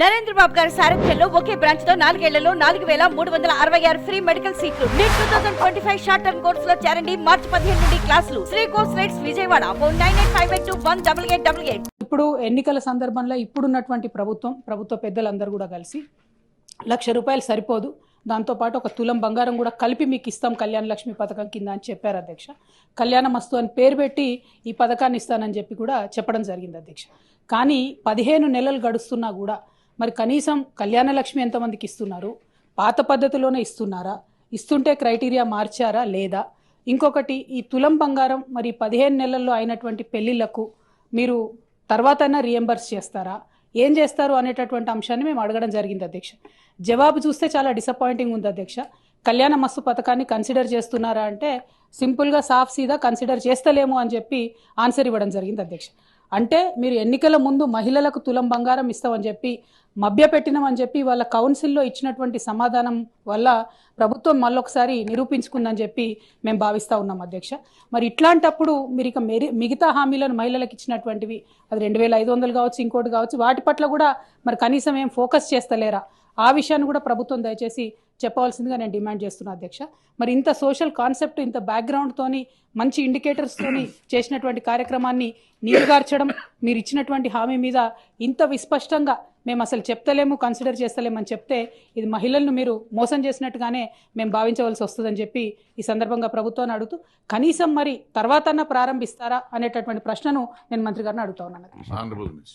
నరేంద్ర బాబు గారి సారథ్యంలో ఒకే బ్రాంచ్తో నాలుగేళ్ళలో నాలుగు వేల మూడు వందల అరవై ఆరు ఫ్రీ మెడికల్ సీట్లు. NEET two thousand twenty five short term కోర్స్లో చేరండి. మార్చి పదిహేను నుండి క్లాసులు. Sri course rates Vijayawada. Phone nine eight five eight two one double eight double eight. ఇప్పుడు ఎన్నికల సందర్భంలో ఇప్పుడున్నటువంటి ప్రభుత్వం ప్రభుత్వ పెద్దలందరూ కూడా కలిసి లక్ష రూపాయలు సరిపోదు. దాంతోపాటు ఒక తులం బంగారం కూడా కలిపి మీకు ఇస్తాం కళ్యాణ లక్ష్మి పథకం కింద అని చెప్పారు అధ్యక్ష. కళ్యాణ మస్తు అని పేరు పెట్టి ఈ పథకాన్ని ఇస్తానని చెప్పి కూడా చెప్పడం జరిగింది అధ్యక్ష. కానీ పదిహేను నెలలు గడుస్తున్నా కూడా మరి కనీసం కళ్యాణ లక్ష్మి ఎంతమందికి ఇస్తున్నారు? పాత పద్ధతిలోనే ఇస్తున్నారా? ఇస్తుంటే క్రైటీరియా మార్చారా లేదా? ఇంకొకటి ఈ తులం బంగారం మరి పదిహేను నెలల్లో అయినటువంటి పెళ్ళిళ్ళకు మీరు తర్వాతైనా రియంబర్స్ చేస్తారా? ఏం చేస్తారు అనేటటువంటి అంశాన్ని మేము అడగడం జరిగింది అధ్యక్ష. జవాబు చూస్తే చాలా డిసప్పాయింటింగ్ ఉంది అధ్యక్ష. కళ్యాణ మస్తు పథకాన్ని కన్సిడర్ చేస్తున్నారా అంటే సింపుల్గా సాఫ్ సీదా కన్సిడర్ చేస్తలేము అని చెప్పి ఆన్సర్ ఇవ్వడం జరిగింది అధ్యక్ష. అంటే మీరు ఎన్నికల ముందు మహిళలకు తులం బంగారం ఇస్తామని చెప్పి మభ్యపెట్టినామని చెప్పి వాళ్ళ కౌన్సిల్లో ఇచ్చినటువంటి సమాధానం వల్ల ప్రభుత్వం మళ్ళొకసారి నిరూపించుకుందని చెప్పి మేము భావిస్తూ ఉన్నాం అధ్యక్ష. మరి ఇట్లాంటప్పుడు మీరు ఇక మెరి మిగతా హామీలను మహిళలకు ఇచ్చినటువంటివి అది రెండు వేల ఐదు వందలు కావచ్చు ఇంకోటి కావచ్చు వాటి పట్ల కూడా మరి కనీసం ఏం ఫోకస్ చేస్తలేరా? ఆ విషయాన్ని కూడా ప్రభుత్వం దయచేసి చెప్పవలసిందిగా నేను డిమాండ్ చేస్తున్నా అధ్యక్ష. మరి ఇంత సోషల్ కాన్సెప్ట్ ఇంత బ్యాక్గ్రౌండ్తోని మంచి ఇండికేటర్స్తోని చేసినటువంటి కార్యక్రమాన్ని నీరుగార్చడం మీరు ఇచ్చినటువంటి హామీ మీద ఇంత విస్పష్టంగా మేము అసలు చెప్తలేము కన్సిడర్ చేస్తలేమని చెప్తే ఇది మహిళలను మీరు మోసం చేసినట్టుగానే మేము భావించవలసి వస్తుందని చెప్పి ఈ సందర్భంగా ప్రభుత్వాన్ని అడుగుతూ కనీసం మరి తర్వాతన్నా ప్రారంభిస్తారా అనేటటువంటి ప్రశ్నను నేను మంత్రి గారిని అడుగుతా ఉన్నాను